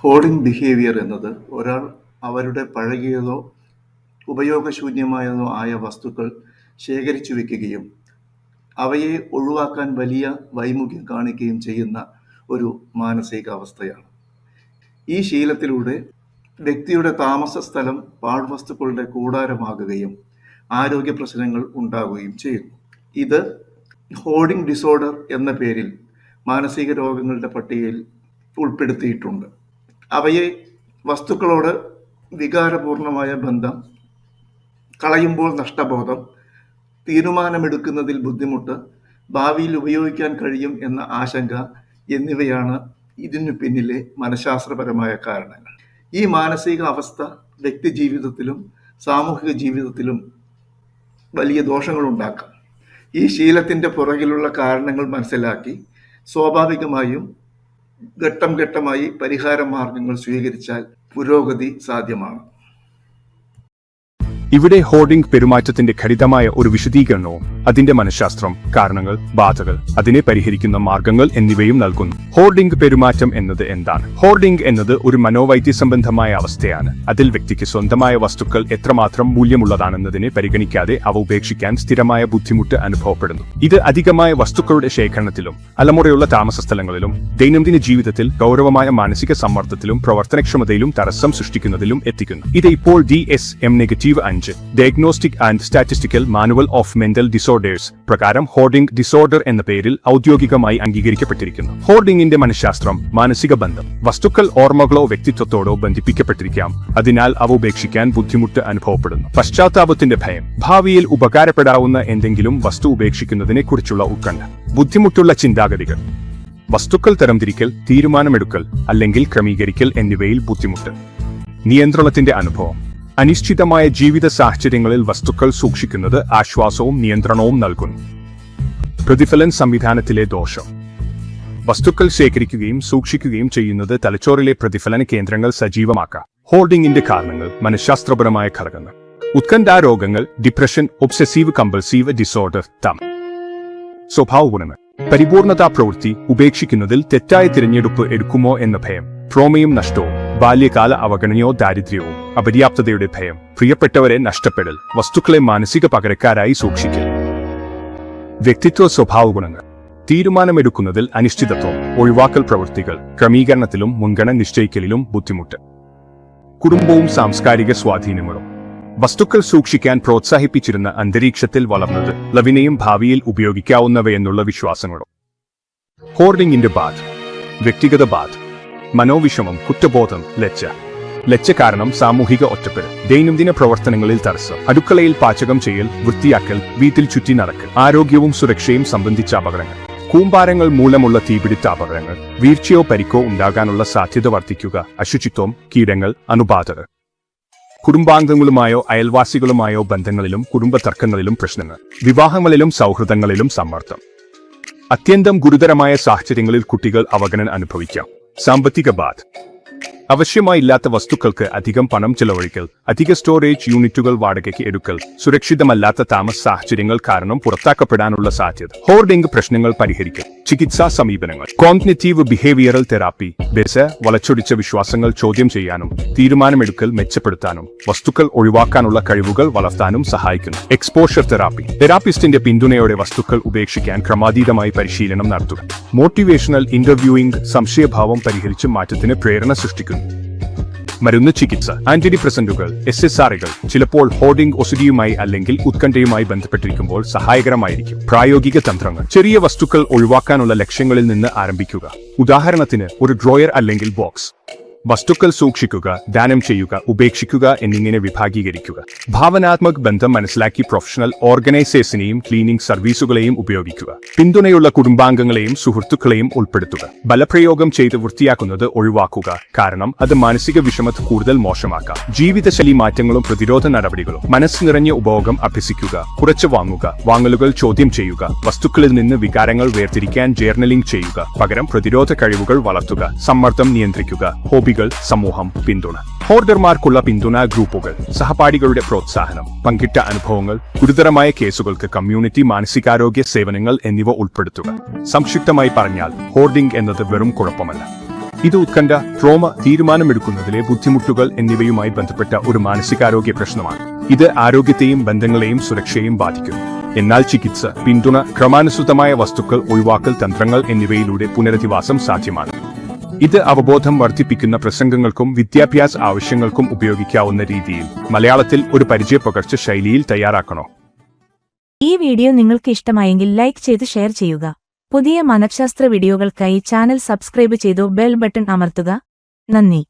Hoarding behaviour എന്നത് ഒരാൾ അവരുടെ പഴകിയതോ ഉപയോഗശൂന്യമായതോ ആയ വസ്തുക്കൾ ശേഖരിച്ചു വയ്ക്കുകയും അവയെ ഒഴിവാക്കാൻ വലിയ വൈമുഖ്യം കാണിക്കുകയും ചെയ്യുന്ന ഒരു മാനസികാവസ്ഥയാണ്. ഈ ശീലത്തിലൂടെ വ്യക്തിയുടെ താമസ സ്ഥലം പാഴ്വസ്തുക്കളുടെ കൂടാരമാകുകയും ആരോഗ്യ പ്രശ്നങ്ങൾ ഉണ്ടാവുകയും ചെയ്യുന്നു. ഇത് ഹോർഡിംഗ് ഡിസോർഡർ എന്ന പേരിൽ മാനസിക രോഗങ്ങളുടെ പട്ടികയിൽ ഉൾപ്പെടുത്തിയിട്ടുണ്ട്. അവയെ വസ്തുക്കളോട് വികാരപൂർണമായ ബന്ധം കളയുമ്പോൾ നഷ്ടബോധം തീരുമാനമെടുക്കുന്നതിൽ ബുദ്ധിമുട്ട് ഭാവിയിൽ ഉപയോഗിക്കാൻ കഴിയും എന്ന ആശങ്ക എന്നിവയാണ് ഇതിനു പിന്നിലെ മനഃശാസ്ത്രപരമായ കാരണങ്ങൾ. ഈ മാനസിക അവസ്ഥ വ്യക്തി ജീവിതത്തിലും സാമൂഹിക ജീവിതത്തിലും വലിയ ദോഷങ്ങളുണ്ടാക്കാം. ഈ ശീലത്തിന്റെ പുറകിലുള്ള കാരണങ്ങൾ മനസ്സിലാക്കി സ്വാഭാവികമായും ഘട്ടം ഘട്ടമായി പരിഹാര മാർഗങ്ങൾ സ്വീകരിച്ചാൽ പുരോഗതി സാധ്യമാണ്. ഇവിടെ ഹോർഡിംഗ് പെരുമാറ്റത്തിന്റെ ഖരിതമായ ഒരു വിശദീകരണവും അതിന്റെ മനഃശാസ്ത്രം കാരണങ്ങൾ ബാധകൾ അതിനെ പരിഹരിക്കുന്ന മാർഗങ്ങൾ എന്നിവയും നൽകുന്നു. ഹോർഡിംഗ് പെരുമാറ്റം എന്നത് എന്താണ്? ഹോർഡിംഗ് എന്നത് ഒരു മനോവൈദ്യ സംബന്ധമായ അവസ്ഥയാണ്. അതിൽ വ്യക്തിക്ക് സ്വന്തമായ വസ്തുക്കൾ എത്രമാത്രം മൂല്യമുള്ളതാണെന്നതിനെ പരിഗണിക്കാതെ അവ ഉപേക്ഷിക്കാൻ സ്ഥിരമായ ബുദ്ധിമുട്ട് അനുഭവപ്പെടുന്നു. ഇത് അധികമായ വസ്തുക്കളുടെ ശേഖരണത്തിലും അലമുറയുള്ള താമസ സ്ഥലങ്ങളിലും ദൈനംദിന ജീവിതത്തിൽ ഗൗരവമായ മാനസിക സമ്മർദ്ദത്തിലും പ്രവർത്തനക്ഷമതയിലും തടസ്സം സൃഷ്ടിക്കുന്നതിലും എത്തിക്കുന്നു. ഇത് ഇപ്പോൾ ഡി എസ് എം നെഗറ്റീവ് അഞ്ച് diagnostic and statistical manual of mental disorders പ്രകാരം ഹോർഡിംഗ് ഡിസോർഡർ എന്ന പേരിൽ ഔദ്യോഗികമായി അംഗീകരിക്കപ്പെട്ടിരിക്കുന്നു. ഹോർഡിംഗിന്റെ മനഃശാസ്ത്രം മാനസിക ബന്ധം വസ്തുക്കൾ ഓർമ്മകളോ വ്യക്തിത്വത്തോടോ ബന്ധിപ്പിക്കപ്പെട്ടിരിക്കാം. അതിനാൽ അവ ഉപേക്ഷിക്കാൻ ബുദ്ധിമുട്ട് അനുഭവപ്പെടുന്നു. പശ്ചാത്താപത്തിന്റെ ഭയം ഭാവിയിൽ ഉപകാരപ്പെടാവുന്ന എന്തെങ്കിലും വസ്തു ഉപേക്ഷിക്കുന്നതിനെ കുറിച്ചുള്ള ഉത്കണ്ഠ ബുദ്ധിമുട്ടുള്ള ചിന്താഗതികൾ വസ്തുക്കൾ തരംതിരിക്കൽ തീരുമാനമെടുക്കൽ അല്ലെങ്കിൽ ക്രമീകരിക്കൽ എന്നിവയിൽ ബുദ്ധിമുട്ട് നിയന്ത്രണത്തിന്റെ അനുഭവം അനിശ്ചിതമായ ജീവിത സാഹചര്യങ്ങളിൽ വസ്തുക്കൾ സൂക്ഷിക്കുന്നത് ആശ്വാസവും നിയന്ത്രണവും നൽകുന്നു. പ്രതിഫലൻ സംവിധാനത്തിലെ ദോഷം. വസ്തുക്കൾ ശേഖരിക്കുകയും സൂക്ഷിക്കുകയും ചെയ്യുന്നത് തലച്ചോറിലെ പ്രതിഫലന കേന്ദ്രങ്ങൾ സജീവമാക്കാം. ഹോർഡിംഗിന്റെ കാരണങ്ങൾ മനഃശാസ്ത്രപരമായ ഘടകങ്ങൾ. ഉത്കണ്ഠാ രോഗങ്ങൾ ഡിപ്രഷൻ ഒബ്സസീവ് കമ്പൾസീവ് ഡിസോർഡർ തം. സ്വഭാവ ഗുണങ്ങൾ. പരിപൂർണതാ പ്രവൃത്തി ഉപേക്ഷിക്കുന്നതിൽ തെറ്റായ തിരഞ്ഞെടുപ്പ് എടുക്കുമോ എന്ന ഭയം. ട്രോമയും നഷ്ടവും. ബാല്യകാല അവഗണനയോ ദാരിദ്ര്യവും അപര്യാപ്തതയുടെ ഭയം പ്രിയപ്പെട്ടവരെ നഷ്ടപ്പെടൽ വസ്തുക്കളെ മാനസിക പകരക്കാരായി സൂക്ഷിക്കൽ. വ്യക്തിത്വ സ്വഭാവ ഗുണങ്ങൾ. തീരുമാനമെടുക്കുന്നതിൽ അനിശ്ചിതത്വം ഒഴിവാക്കൽ പ്രവൃത്തികൾ ക്രമീകരണത്തിലും മുൻഗണന നിശ്ചയിക്കലിലും ബുദ്ധിമുട്ട്. കുടുംബവും സാംസ്കാരിക സ്വാധീനങ്ങളും. വസ്തുക്കൾ സൂക്ഷിക്കാൻ പ്രോത്സാഹിപ്പിച്ചിരുന്ന അന്തരീക്ഷത്തിൽ വളർന്നത് ലവിനെയും ഭാവിയിൽ ഉപയോഗിക്കാവുന്നവയെന്നുള്ള വിശ്വാസങ്ങളും. ഹോർഡിംഗിന്റെ ബാധ വ്യക്തിഗത ബാധ മനോവിഷമം കുറ്റബോധം ലജ്ജ. ലജ്ജ കാരണം സാമൂഹിക ഒറ്റപ്പെടൽ. ദൈനംദിന പ്രവർത്തനങ്ങളിൽ തടസ്സം. അടുക്കളയിൽ പാചകം ചെയ്യൽ വൃത്തിയാക്കൽ വീട്ടിൽ ചുറ്റി നടക്കൽ. ആരോഗ്യവും സുരക്ഷയും സംബന്ധിച്ച അപകടങ്ങൾ. കൂമ്പാരങ്ങൾ മൂലമുള്ള തീപിടിത്ത അപകടങ്ങൾ. വീഴ്ചയോ പരിക്കോ ഉണ്ടാകാനുള്ള സാധ്യത വർദ്ധിക്കുക. അശുചിത്വം കീടങ്ങൾ അണുബാധകൾ. കുടുംബാംഗങ്ങളുമായോ അയൽവാസികളുമായോ ബന്ധങ്ങളിലും കുടുംബ തർക്കങ്ങളിലും പ്രശ്നങ്ങൾ. വിവാഹങ്ങളിലും സൗഹൃദങ്ങളിലും സമ്മർദ്ദം. അത്യന്തം ഗുരുതരമായ സാഹചര്യങ്ങളിൽ കുട്ടികൾ അവഗണന അനുഭവിക്കാം. സാമ്പത്തിക ബാധ. ആവശ്യമായില്ലാത്ത വസ്തുക്കൾക്ക് അധികം പണം ചെലവഴിക്കൽ അധിക സ്റ്റോറേജ് യൂണിറ്റുകൾ വാടകയ്ക്ക് എടുക്കൽ സുരക്ഷിതമല്ലാത്ത താമസ സാഹചര്യങ്ങൾ കാരണം പുറത്താക്കപ്പെടാനുള്ള സാധ്യത ഹോർഡിംഗ് പ്രശ്നങ്ങൾ പരിഹരിക്കൽ. ചികിത്സാ സമീപനങ്ങൾ. Cognitive behavioural therapy. ബെസ് വളച്ചൊടിച്ച വിശ്വാസങ്ങൾ ചോദ്യം ചെയ്യാനും തീരുമാനമെടുക്കൽ മെച്ചപ്പെടുത്താനും വസ്തുക്കൾ ഒഴിവാക്കാനുള്ള കഴിവുകൾ വളർത്താനും സഹായിക്കുന്നു. എക്സ്പോഷർ തെറാപ്പി തെറാപ്പിസ്റ്റിന്റെ പിന്തുണയോടെ വസ്തുക്കൾ ഉപേക്ഷിക്കാൻ ക്രമാതീതമായി പരിശീലനം നടത്തുക. മോട്ടിവേഷണൽ ഇന്റർവ്യൂയിംഗ് സംശയഭാവം പരിഹരിച്ച് മാറ്റത്തിന് പ്രേരണ സൃഷ്ടിക്കുന്നു. മരുന്ന് ചികിത്സ. ആന്റിഡിപ്രസന്റുകൾ എസ് എസ് ആറുകൾ ചിലപ്പോൾ ഹോർഡിംഗ് ഒസുഡിയുമായി അല്ലെങ്കിൽ ഉത്കണ്ഠയുമായി ബന്ധപ്പെട്ടിരിക്കുമ്പോൾ സഹായകരമായിരിക്കും. പ്രായോഗിക തന്ത്രങ്ങൾ. ചെറിയ വസ്തുക്കൾ ഒഴിവാക്കാനുള്ള ലക്ഷ്യങ്ങളിൽ നിന്ന് ആരംഭിക്കുക. ഉദാഹരണത്തിന് ഒരു ഡ്രോയർ അല്ലെങ്കിൽ ബോക്സ്. വസ്തുക്കൾ സൂക്ഷിക്കുക ദാനം ചെയ്യുക ഉപേക്ഷിക്കുക എന്നിങ്ങനെ വിഭാഗീകരിക്കുക. ഭാവനാത്മക ബന്ധം മനസ്സിലാക്കി പ്രൊഫഷണൽ ഓർഗനൈസേഴ്സിനെയും ക്ലീനിംഗ് സർവീസുകളെയും ഉപയോഗിക്കുക. പിന്തുണയുള്ള കുടുംബാംഗങ്ങളെയും സുഹൃത്തുക്കളെയും ഉൾപ്പെടുത്തുക. ബലപ്രയോഗം ചെയ്ത് വൃത്തിയാക്കുന്നത് ഒഴിവാക്കുക. കാരണം അത് മാനസിക വിഷമത കൂടുതൽ മോശമാക്കാം. ജീവിതശൈലി മാറ്റങ്ങളും പ്രതിരോധ നടപടികളും. മനസ്സ് നിറഞ്ഞ ഉപഭോഗം അഭ്യസിക്കുക. കുറച്ച് വാങ്ങുക. വാങ്ങലുകൾ ചോദ്യം ചെയ്യുക. വസ്തുക്കളിൽ നിന്ന് വികാരങ്ങൾ വേർതിരിക്കാൻ ജേർണലിംഗ് ചെയ്യുക. പകരം പ്രതിരോധ കഴിവുകൾ വളർത്തുക. സമ്മർദ്ദം നിയന്ത്രിക്കുക. ഹോബികൾ സമൂഹം പിന്തുണ. ഹോർഡർമാർക്കുള്ള പിന്തുണ ഗ്രൂപ്പുകൾ സഹപാഠികളുടെ പ്രോത്സാഹനം പങ്കിട്ട അനുഭവങ്ങൾ ഗുരുതരമായ കേസുകൾക്ക് കമ്മ്യൂണിറ്റി മാനസികാരോഗ്യ സേവനങ്ങൾ എന്നിവ ഉൾപ്പെടുത്തുക. സംക്ഷിപ്തമായി പറഞ്ഞാൽ ഹോർഡിംഗ് എന്നത് വെറും കുഴപ്പമല്ല. ഇത് ഉത്കണ്ഠ ട്രോമ തീരുമാനമെടുക്കുന്നതിലെ ബുദ്ധിമുട്ടുകൾ എന്നിവയുമായി ബന്ധപ്പെട്ട ഒരു മാനസികാരോഗ്യ പ്രശ്നമാണ്. ഇത് ആരോഗ്യത്തെയും ബന്ധങ്ങളെയും സുരക്ഷയെയും ബാധിക്കുന്നു. എന്നാൽ ചികിത്സ പിന്തുണ ക്രമാനുസൃതമായ വസ്തുക്കൾ ഒഴിവാക്കൽ തന്ത്രങ്ങൾ എന്നിവയിലൂടെ പുനരധിവാസം സാധ്യമാണ്. ഇത് അവബോധം വർദ്ധിപ്പിക്കുന്ന പ്രസംഗങ്ങൾക്കും വിദ്യാഭ്യാസ ആവശ്യങ്ങൾക്കും ഉപയോഗിക്കാവുന്ന രീതിയിൽ മലയാളത്തിൽ ഒരു പരിചയപകർച്ച ശൈലിയിൽ തയ്യാറാക്കണോ? ഈ വീഡിയോ നിങ്ങൾക്ക് ഇഷ്ടമായെങ്കിൽ ലൈക്ക് ചെയ്ത് ഷെയർ ചെയ്യുക. പുതിയ മനഃശാസ്ത്ര വീഡിയോകൾക്കായി ചാനൽ സബ്സ്ക്രൈബ് ചെയ്തു ബെൽ ബട്ടൺ അമർത്തുക. നന്ദി.